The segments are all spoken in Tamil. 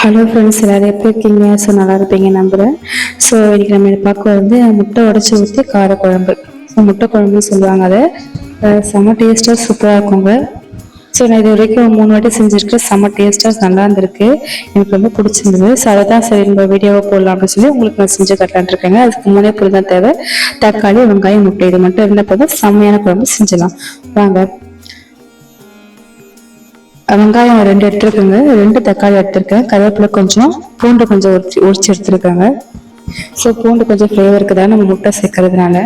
ஹலோ ஃப்ரெண்ட்ஸ் எல்லாரும் எப்படி இருக்கீங்க? ஸோ நல்லா இருப்பீங்க நம்புகிறேன் ஸோ இன்னைக்கு நம்ம இதை பார்க்க வந்து முட்டை உடச்சி ஊற்றி காரக்குழம்பு ஸோ முட்டை குழம்புன்னு சொல்லுவாங்க அதை. செம்ம டேஸ்ட்டாக சூப்பராக இருக்குங்க. ஸோ நான் இது வரைக்கும் மூணு வாட்டி செஞ்சுருக்கேன். செம்ம டேஸ்ட்டாக நல்லா இருந்திருக்கு. எனக்கு ரொம்ப பிடிச்சிருந்தது. ஸோ அதை தான் சரி நம்ம வீடியோவை போடலாம் அப்படின்னு சொல்லி உங்களுக்கு நான் செஞ்சு கட்டலான் இருக்கேங்க. அதுக்கு மூணே பொருள் தான் தேவை. தக்காளி வெங்காயம் முட்டை இது மட்டும் இருந்தால் போதும் செம்மையான குழம்பு செஞ்சிடலாம் வாங்க. வெங்காயம் ரெண்டு எடுத்துருக்கேங்க. ரெண்டு தக்காளி எடுத்திருக்கேன். கருவேப்பிலை கொஞ்சம் பூண்டு கொஞ்சம் உரிச்சு உரிச்சு எடுத்துருக்காங்க. ஸோ பூண்டு கொஞ்சம் ஃப்ளேவருக்கு தான் நம்ம முட்டை சேர்க்கறதுனால.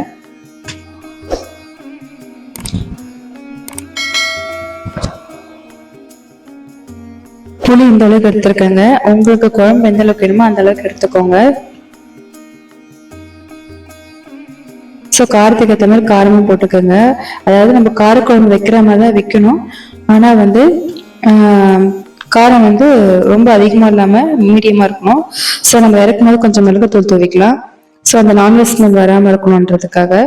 புளி இந்த அளவுக்கு எடுத்துருக்கேங்க. உங்களுக்கு குழம்பு எந்த அளவுக்கு வேணுமோ அந்த அளவுக்கு எடுத்துக்கோங்க. ஸோ காரத்துக்கு ஏற்ற மாதிரி காரமும் போட்டுக்கோங்க. அதாவது நம்ம காரக்குழம்பு வைக்கிற மாதிரி தான் வைக்கணும். ஆனால் வந்து காரம் வந்து ரொம்ப அதிகமாக இல்லாமல் மீடியமாக இருக்கணும். ஸோ நம்ம இறக்கும் போது கொஞ்சம் மிளகுத்தூள் தூவிக்கலாம். ஸோ அந்த நான்வெஜ் ஸ்மெல் வராமல் இருக்கணுன்றதுக்காக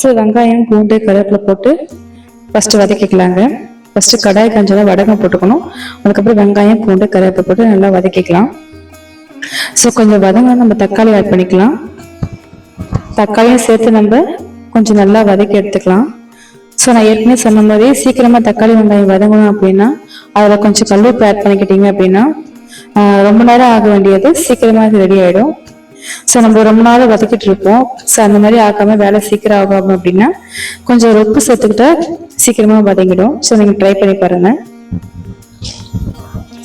ஸோ வெங்காயம் பூண்டு கருவேப்பிலை போட்டு ஃபஸ்ட்டு வதக்கிக்கலாங்க. ஃபஸ்ட்டு கடாய் கொஞ்சம் வடகம் போட்டுக்கணும். அதுக்கப்புறம் வெங்காயம் பூண்டு கருவேப்பிலை போட்டு நல்லா வதக்கிக்கலாம். ஸோ கொஞ்சம் வதங்க நம்ம தக்காளி ஆட் பண்ணிக்கலாம். தக்காளியும் சேர்த்து நம்ம கொஞ்சம் நல்லா வதக்கி எடுத்துக்கலாம். ஸோ நான் ஏற்கனவே சொன்ன மாதிரி சீக்கிரமாக தக்காளி வெங்காயம் வதங்கணும் அப்படின்னா அதில் கொஞ்சம் கல்லுப்பு ஆட் பண்ணிக்கிட்டீங்க அப்படின்னா ரொம்ப நேரம் ஆக வேண்டியது சீக்கிரமாக இது ரெடி ஆகிடும் ஸோ நம்ம ரொம்ப நாள் வதக்கிட்டு இருப்போம். ஸோ அந்த மாதிரி ஆக்காமல் வேலை சீக்கிரம் ஆகும் அப்படின்னா கொஞ்சம் ஒரு உப்பு சேர்த்துக்கிட்டா சீக்கிரமாக வதங்கிடும். ஸோ நீங்கள் ட்ரை பண்ணி பாருங்கள்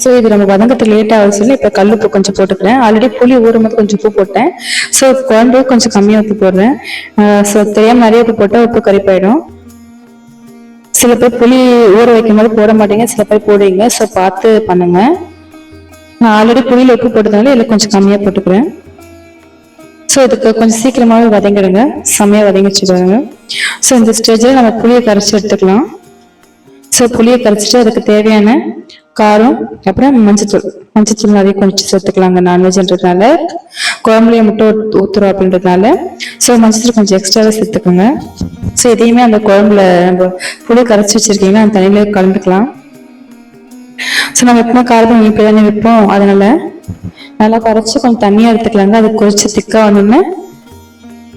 ஸோ இது நம்ம வதங்கத்துக்கு லேட் ஆகும் சொல்லி இப்போ கல்லுப்பு கொஞ்சம் போட்டுக்கிறேன். ஆல்ரெடி புளி ஊறும் போது கொஞ்சம் உப்பு போட்டேன். ஸோ குழம்பு கொஞ்சம் கம்மியாக உப்பு போடுறேன். ஸோ தெரியாமல் நிறைய உப்பு போட்டால் உப்பு கறிப்பாயிடும் சில பேர் புளி ஊற வைக்கும் போது போட மாட்டீங்க சில பேர் போடுவீங்க. ஸோ பார்த்து பண்ணுங்க. நான் ஆல்ரெடி புளியில் உப்பு போட்டதுனால இதில் கொஞ்சம் கம்மியாக போட்டுக்கிறேன். ஸோ இதுக்கு கொஞ்சம் சீக்கிரமாகவே வதங்கிடுங்க. செம்மையாக வதங்கி பாருங்க. ஸோ இந்த ஸ்டேஜில் நம்ம புளியை கரைச்சி எடுத்துக்கலாம். ஸோ புளியை கரைச்சிட்டு அதுக்கு தேவையான காரம் அப்புறம் மஞ்சத்தூள். மஞ்சத்தூள் நிறைய கொஞ்சம் சேர்த்துக்கலாங்க. நான்வெஜ்ன்றதுனால குழம்புலையும் முட்டை ஊத்~ ஊத்துறோம் அப்படின்றதுனால. ஸோ மஞ்சத்தூள் கொஞ்சம் எக்ஸ்ட்ராவே சேர்த்துக்கோங்க. ஸோ இதையுமே அந்த குழம்புல நம்ம புளி கரைச்சி வச்சிருக்கீங்கன்னா அந்த தண்ணியிலே கலந்துக்கலாம். ஸோ நம்ம எப்பவுமே காரத்தை இனிப்பு தானே வைப்போம். அதனால நல்லா கரைச்சி கொஞ்சம் தண்ணியாக எடுத்துக்கலாங்க. அது கொதிச்சு திக்காக வந்தோடனே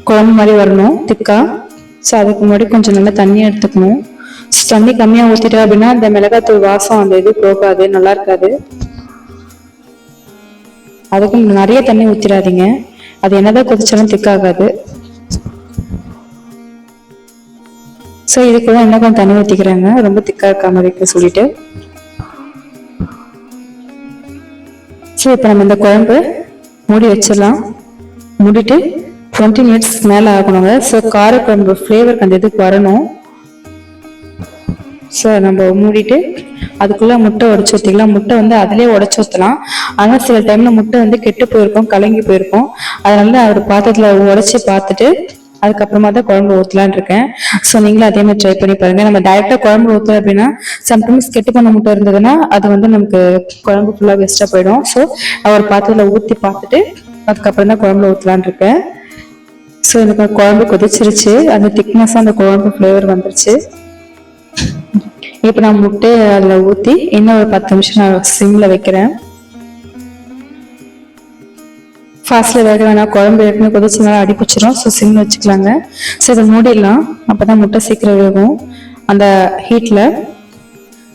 குழம்பு மாதிரி வரணும் திக்காக ஸோ அதுக்கு முன்னாடி கொஞ்சம் நல்லா தண்ணியாக எடுத்துக்கணும். ஸோ தண்ணி கம்மியாக ஊற்றிட்டோம் அப்படின்னா அந்த மிளகாத்தூள் வாசம் அந்த இது போகாது நல்லா இருக்காது. அதுக்கும் நிறைய தண்ணி ஊற்றிடாதீங்க அது என்னதான் கொதிச்சாலும் திக்காகாது. ஸோ இதுக்கு தான் என்ன கொஞ்சம் தண்ணி ஊற்றிக்கிறாங்க ரொம்ப திக்காக இருக்காம இருக்க சொல்லிட்டு. ஸோ இப்போ நம்ம இந்த குழம்பு மூடி வச்சிடலாம். மூடிட்டு டுவெண்ட்டி மினிட்ஸ் மேலே ஆகணுங்க. ஸோ காரக்குழம்பு ஃப்ளேவர் அந்த இதுக்கு வரணும். ஸோ நம்ம மூடிட்டு அதுக்குள்ளே முட்டை உடச்சி ஊற்றிக்கலாம் முட்டை வந்து அதிலே உடச்சி ஊற்றலாம் ஆனால் சில டைமில் முட்டை வந்து கெட்டு போயிருக்கும் கலங்கி போயிருக்கும். அதனால ஒரு பாத்திரத்தில் உடச்சி பார்த்துட்டு அதுக்கப்புறமா தான் குழம்பு ஊற்றலான் இருக்கேன். ஸோ நீங்களும் அதே மாதிரி ட்ரை பண்ணி பாருங்கள் நம்ம டைரெக்டாக குழம்பு ஊற்றோம் அப்படின்னா சம்டைம்ஸ் கெட்டு பண்ண முட்டை இருந்ததுன்னா அது வந்து நமக்கு குழம்பு ஃபுல்லாக வேஸ்ட்டாக போயிடும். ஸோ ஒரு பாத்திரத்தில் ஊற்றி பார்த்துட்டு அதுக்கப்புறம் தான் குழம்புல ஊற்றலான் இருக்கேன். ஸோ எனக்கு குழம்பு கொதிச்சிருச்சு. அந்த திக்னஸாக அந்த குழம்பு ஃப்ளேவர் வந்துருச்சு. இப்போ நான் முட்டையை அதில் ஊற்றி இன்னும் ஒரு பத்து நிமிஷம் நான் சிம்மில் வைக்கிறேன். ஃபாஸ்ட்டில் வேக வேணாம். குழம்பு ஏற்கனவே கொதிச்சனால அடி பிடிச்சிரும். ஸோ சிம் வச்சுக்கலாங்க. ஸோ இதை மூடிடலாம். அப்போ தான் முட்டை சீக்கிரம் வேகும். அந்த ஹீட்டில்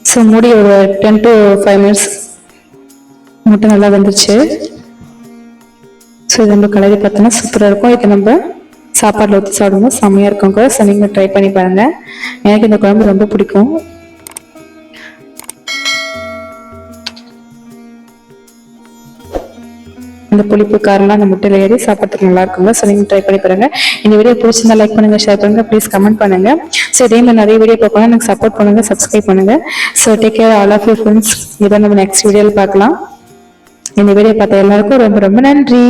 ஸோ மூடி ஒரு டென் டு ஃபைவ் மினிட்ஸ் முட்டை நல்லா வந்துருச்சு. ஸோ இது நம்ம கலரி பார்த்தோன்னா சூப்பராக இருக்கும். இது நம்ம சாப்பாட்டில் ஊற்றி சாப்பிடும்போது செம்மையாக இருக்கும் ஸோ நீங்கள் ட்ரை பண்ணி பாருங்கள் எனக்கு இந்த குழம்பு ரொம்ப பிடிக்கும். இந்த புளிப்பு காரெல்லாம் அந்த முட்டையில் ஏறி சாப்பிட்றதுக்கு நல்லா இருக்குங்க ஸோ நீங்கள் ட்ரை பண்ணி பாருங்க. இந்த வீடியோ பிடிச்சிருந்தா லைக் பண்ணுங்க ஷேர் பண்ணுங்க ப்ளீஸ் கமெண்ட் பண்ணுங்க. ஸோ இதே மாதிரி நிறைய வீடியோ பார்க்கணும் எனக்கு சப்போர்ட் பண்ணுங்க சப்ஸ்கிரைப் பண்ணுங்க. So take care all of you friends இதை நம்ம நெக்ஸ்ட் வீடியோவில் பார்க்கலாம். இந்த வீடியோ பார்த்த எல்லாருக்கும் ரொம்ப ரொம்ப நன்றி.